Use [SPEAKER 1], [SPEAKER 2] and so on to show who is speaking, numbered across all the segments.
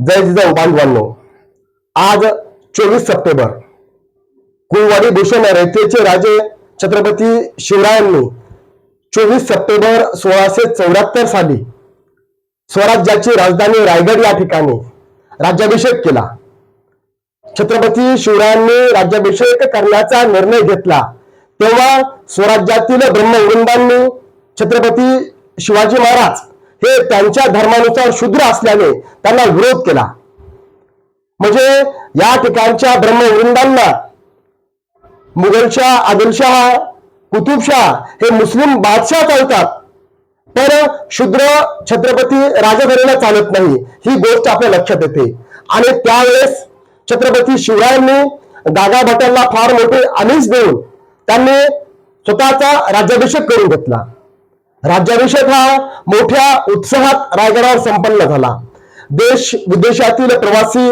[SPEAKER 1] जय जिजाऊ बांधवांनो आज चोवीस सप्टेंबर कुळवाडी भूषण रयतेचे राजे छत्रपती शिवरायांनी चोवीस सप्टेंबर सोळाशे चौऱ्याहत्तर साली स्वराज्याची राजधानी रायगड या ठिकाणी राज्याभिषेक केला. छत्रपती शिवरायांनी राज्याभिषेक करण्याचा निर्णय घेतला. तेव्हा स्वराज्यातील ब्रह्मवृंदांनी छत्रपती शिवाजी महाराज हे त्यांच्या धर्मानुसार शूद्र असल्याने त्यांना विरोध केला. म्हणजे या ठिकाणच्या ब्रह्मवृंदांना मुघलशाह आदिलशाह कुतुबशाह हे मुस्लिम बादशाह चालतात. पण शूद्र छत्रपती राजघराणा चालत नाही ही गोष्ट आपल्या लक्षात येते. आणि त्यावेळेस छत्रपती शिवरायांनी दादा भटांना फार मोठे आमिष देऊन त्यांनी स्वतःचा राज्याभिषेक करून घेतला. राज्याभिषेक हा मोठ्या उत्साहात रायगडावर संपन्न झाला. देश विदेशातील प्रवासी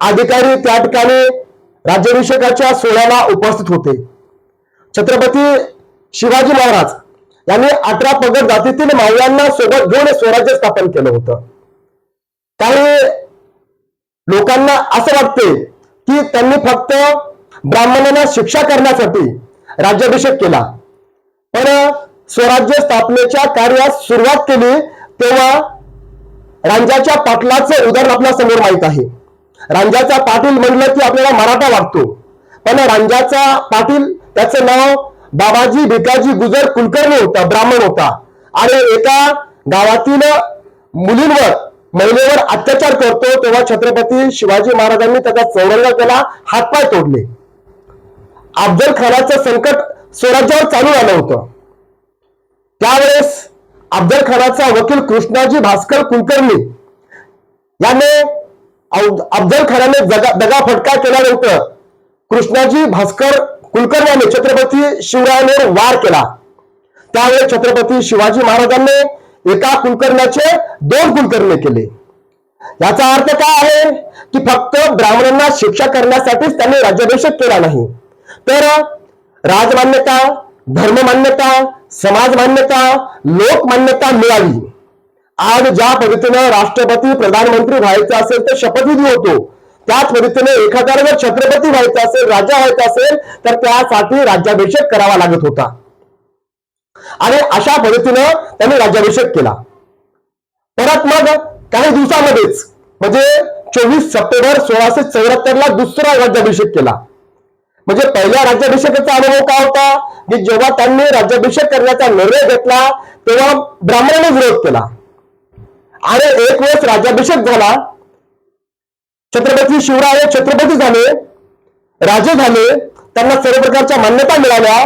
[SPEAKER 1] अधिकारी त्या ठिकाणी राज्याभिषेकाच्या सोहळ्याला उपस्थित होते. छत्रपती शिवाजी महाराज यांनी अठरा पगड जातीतील मावळ्यांना सोबत घेऊन स्वराज्य स्थापन केलं होतं. काही लोकांना असं वाटते की त्यांनी फक्त ब्राह्मणांना शिक्षा करण्यासाठी राज्याभिषेक केला. पण स्वराज्य स्थापनेच्या कार्यास सुरुवात केली तेव्हा रांजाच्या पाटलाचं उदाहरण आपल्यासमोर माहीत आहे. रांजाचा पाटील म्हणलं की आपल्याला मराठा वाटतो. पण रांजाचा पाटील त्याचं नाव बाबाजी भिकाजी गुजर कुलकर्णी होता ब्राह्मण होता. आणि एका गावातील मुलींवर महिलेवर अत्याचार करतो तेव्हा छत्रपती शिवाजी महाराजांनी त्याचा चौरंग केला हातपाय तोडले. अफजल खानाचं संकट स्वराज्यावर चालू आलं होतं. त्यावेळेस अफजल खानाचा वकील कृष्णाजी भास्कर कुलकर्णी याने अफजल खानाने जगा दगा फटका केल्यानंतर कृष्णाजी भास्कर कुलकर्णी यांनी छत्रपती शिवरायांवर वार केला. त्यावेळेस छत्रपती शिवाजी महाराजांनी एका कुलकर्ण्याचे दोन कुलकर्णी केले. याचा अर्थ काय आहे? की फक्त ब्राह्मणांना शिक्षा करण्यासाठीच त्यांनी राज्याभिषेक केला नाही. तर राजमान्यता धर्ममान्यता समाज मान्यता लोकमान्यता मिळाली. आज ज्या पद्धतीनं राष्ट्रपती प्रधानमंत्री व्हायचं असेल तर शपथविधी होतो. त्याच पद्धतीने एखाद्याला जर छत्रपती व्हायचं असेल राजा व्हायचा असेल तर त्यासाठी राज्याभिषेक करावा लागत होता. आणि अशा पद्धतीनं त्यांनी राज्याभिषेक केला. परत मग काही दिवसामध्येच म्हणजे चोवीस सप्टेंबर सोळाशे चौऱ्याहत्तर ला दुसरा राज्याभिषेक केला. म्हणजे पहिल्या राज्याभिषेकाचा अनुभव काय होता? की जेव्हा त्यांनी राज्याभिषेक करण्याचा निर्णय घेतला तेव्हा ब्राह्मणांनी विरोध केला. आणि एक वेळेस राज्याभिषेक झाला. छत्रपती शिवराय छत्रपती झाले राजे झाले त्यांना सर्व प्रकारच्या मान्यता मिळाल्या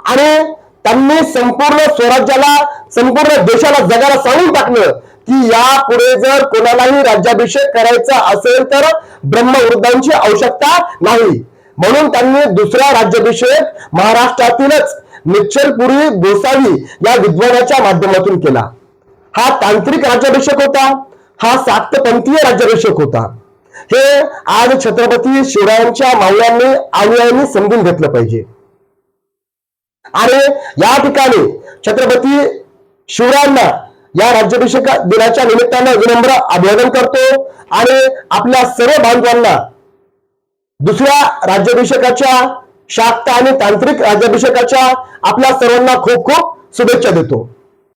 [SPEAKER 1] आणि त्यांनी संपूर्ण स्वराज्याला संपूर्ण देशाला जगाला सांगून टाकलं की यापुढे जर कोणालाही राज्याभिषेक करायचा असेल तर ब्रह्मवृद्धांची आवश्यकता नाही. म्हणून त्यांनी दुसरा राज्याभिषेक महाराष्ट्रातीलच निश्चलपुरी गोसावी या विद्वानाच्या माध्यमातून केला. हा तांत्रिक राज्याभिषेक होता हा सातपंथीय राज्याभिषेक होता. हे आज छत्रपती शिवरायांच्या मावळ्यांनी अनुयायांनी समजून घेतलं पाहिजे. आणि या ठिकाणी छत्रपती शिवरायांना या राज्याभिषेक दिनाच्या निमित्तानं विनम्र अभिवादन करतो आणि आपल्या सर्व बांधवांना दुसऱ्या राज्याभिषेकाच्या शाक्त आणि तांत्रिक राज्याभिषेकाच्या आपल्या सर्वांना खूप खूप शुभेच्छा देतो.